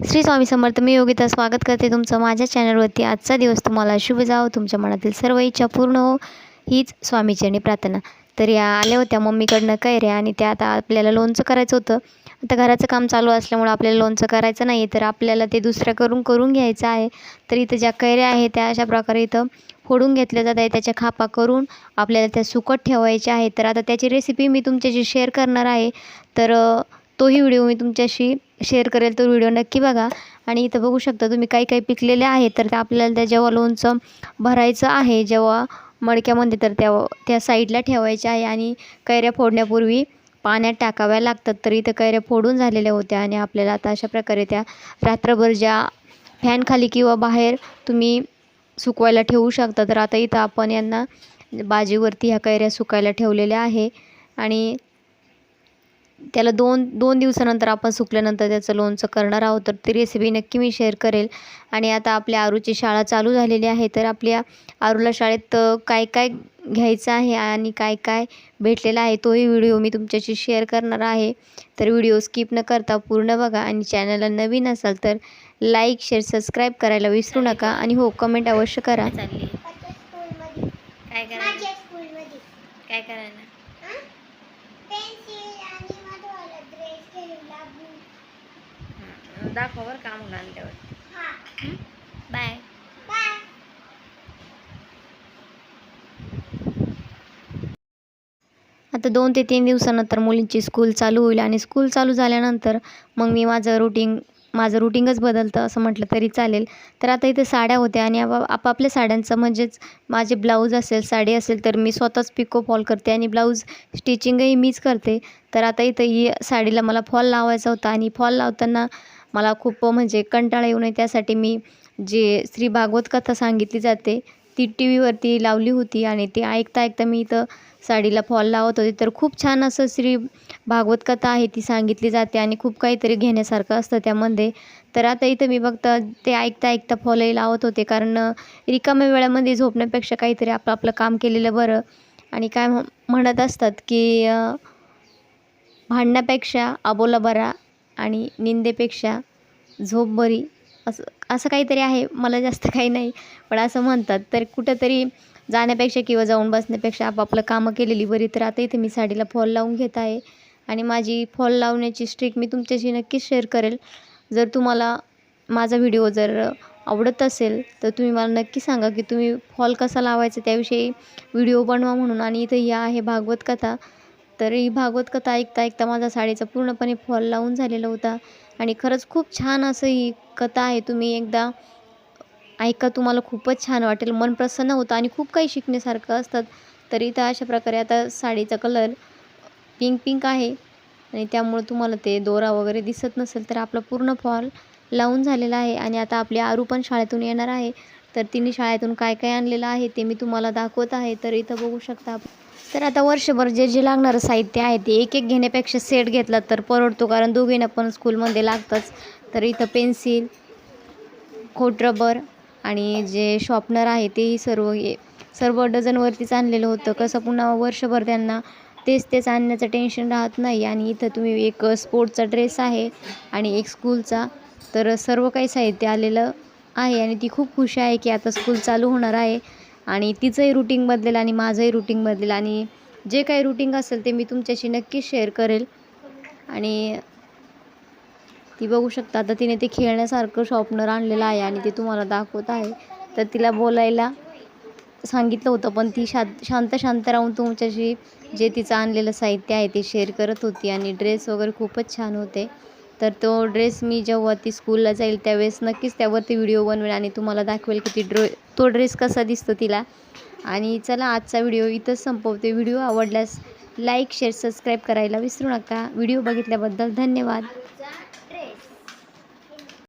श्री स्वामी समर्थ मी योगिता स्वागत करते तुमचं माझ्या चॅनलवरती आजचा दिवस तुम्हाला शुभ जावो. तुमच्या मनातील सर्व इच्छा पूर्ण हो. हीच स्वामीचरणी प्रार्थना. तर या आल्या होत्या मम्मीकडनं कैऱ्या आणि त्या आता आपल्याला लोणचं करायचं होतं. आता घराचं काम चालू असल्यामुळं आपल्याला लोणचं करायचं नाही तर आपल्याला ते दुसऱ्याकडून करून घ्यायचं आहे. तर इथं ज्या कैऱ्या आहेत त्या अशा प्रकारे इथं फोडून घेतल्या जात आहे त्याच्या खापा करून आपल्याला त्या सुकट ठेवायच्या आहेत. तर आता त्याची रेसिपी मी तुमच्याशी शेअर करणार आहे. तर तोही व्हिडिओ मी तुमच्याशी शेअर करेल तो व्हिडिओ नक्की बघा. आणि इथं बघू शकता तुम्ही काही काही पिकलेले आहेत तर त्या आपल्याला त्या जेव्हा लोणचं भरायचं आहे जेव्हा मडक्यामध्ये तर त्या त्या साईडला ठेवायच्या आहे आणि कैऱ्या फोडण्यापूर्वी पाण्यात टाकाव्या लागतात. तर इथं कैऱ्या फोडून झालेल्या होत्या आणि आपल्याला आता अशा प्रकारे त्या रात्रभर ज्या फॅनखाली किंवा बाहेर तुम्ही सुकवायला ठेवू शकता. तर आता इथं आपण यांना बाजीवरती ह्या कैऱ्या सुकायला ठेवलेल्या आहे. आणि त्याला दोन दोन दिवसानंतर आपण सुकल्यानंतर त्याचं लोणचं करणार आहोत. तर ती रेसिपी नक्की मी शेअर करेल. आणि आता आपल्या आरूची शाळा चालू झालेली आहे. तर आपल्या आरूला शाळेत काय काय घ्यायचं आहे आणि काय काय भेटलेलं आहे तोही व्हिडिओ मी तुमच्याशी शेअर करणार आहे. तर व्हिडिओ स्किप न करता पूर्ण बघा आणि चॅनलला नवीन असाल तर लाईक शेअर सबस्क्राईब करायला विसरू नका. आणि हो कमेंट अवश्य करा. काय स्कूलमध्ये काय करायला पेन्सिल आणि माझा ड्रेस घ्यायला blue. दाखव बरं काम आणल्यावर. हा. बाय. बाय. आता दोन ते तीन दिवसानंतर मुलींची स्कूल चालू होईल आणि स्कूल चालू झाल्यानंतर मग मी माझं रुटीन माझं रुटीनच बदलतं असं म्हटलं तरी चालेल. तर आता इथे साड्या होत्या आणि आपा आपापल्या साड्यांचं म्हणजेच माझे ब्लाऊज असेल साडी असेल तर मी स्वतःच पिको फॉल करते आणि ब्लाऊज स्टिचिंगही मीच करते. तर आता इथं ही साडीला मला फॉल लावायचा होता आणि फॉल लावताना मला खूप म्हणजे कंटाळा येऊ नये त्यासाठी मी जे श्री भागवत कथा सांगितली जाते ती टी व्हीवरती लावली होती आणि ती ऐकता ऐकता मी इथं साडीला फॉल लावत होते. तर खूप छान असं श्री भागवत कथा आहे ती सांगितली जाते आणि खूप काहीतरी घेण्यासारखं असतं त्यामध्ये. तर आता इथं मी फक्त ते ऐकता ऐकता फॉलही लावत होते कारण रिकाम्या वेळामध्ये झोपण्यापेक्षा काहीतरी आपलं आपलं काम केलेलं बरं. आणि काय म्हणत असतात की भांडण्यापेक्षा अबोला बरा आणि निंदेपेक्षा झोप बरी असं असं काहीतरी आहे. मला जास्त काही नाही पण असं म्हणतात. तर कुठंतरी जाण्यापेक्षा किंवा जाऊन बसण्यापेक्षा आपापलं कामं केलेली बरी तर आता इथे मी साडीला फॉल लावून घेत आहे. आणि माझी फॉल लावण्याची स्ट्रिक मी तुमच्याशी नक्कीच शेअर करेल. जर तुम्हाला माझा व्हिडिओ जर आवडत असेल तर तुम्ही मला नक्की सांगा की तुम्ही फॉल कसा लावायचा त्याविषयी व्हिडिओ बनवा म्हणून. आणि इथं या आहे भागवत कथा. तर ही भागवत कथा ऐकता ऐकता माझा साडीचा पूर्णपणे फॉल लावून झालेला होता. आणि खरंच खूप छान असं ही कथा आहे. तुम्ही एकदा ऐका तुम्हाला खूपच छान वाटेल. मन प्रसन्न होतं आणि खूप काही शिकण्यासारखं असतात. तर इथं अशा प्रकारे आता साडीचा कलर पिंक पिंक आहे. आणि त्यामुळं तुम्हाला ते दोरा वगैरे दिसत नसेल तर आपला पूर्ण फॉल लावून झालेला आहे. आणि आता आपली आरू पण शाळेतून येणार आहे. तर तिने शाळेतून काय काय आणलेलं आहे ते मी तुम्हाला दाखवत आहे तर इथं बघू शकता तर आता वर्षभर जे जे लागणारं साहित्य आहे ते एक एक घेण्यापेक्षा सेट घेतला तर परवडतो कारण दोघींना पण स्कूलमध्ये लागतंच. तर इथं पेन्सिल खोट रबर आणि जे शॉपनर आहे तेही सर्व सर्व डझनवरतीच आणलेलं होतं. कसं पुन्हा वर्षभर त्यांना तेच तेच आणण्याचं टेन्शन राहत नाही आणि इथं तुम्ही एक स्पोर्टचा ड्रेस आहे आणि एक स्कूलचा. तर सर्व काही साहित्य आलेलं आहे आणि ती खूप खुश आहे की आता स्कूल चालू होणार आहे. आणि तिचंही रुटीन बदलेल आणि माझंही रुटीन बदलेल. आणि जे काही रुटीन असेल ते मी तुमच्याशी नक्कीच शेअर करेल. आणि ती बघू शकता आता तिने ते खेळण्यासारखं शॉपनर आणलेलं आहे आणि ते तुम्हाला दाखवत आहे. तर तिला बोलायला सांगितलं होतं पण ती शा शांत शांत राहून तुमच्याशी जे तिचं आणलेलं साहित्य आहे ते शेअर करत होती. आणि ड्रेस वगैरे खूपच छान होते. तर तो ड्रेस मी जेव्हा ती स्कूलला जाईल त्यावेळेस नक्कीच त्यावरती व्हिडिओ बनवेल आणि तुम्हाला दाखवेल की ती ड्रो तो ड्रेस कसा दिसतो तिला. आणि चला आजचा व्हिडिओ इथंच संपवते. व्हिडिओ आवडल्यास लाईक शेअर सबस्क्राईब करायला विसरू नका. व्हिडिओ बघितल्याबद्दल धन्यवाद.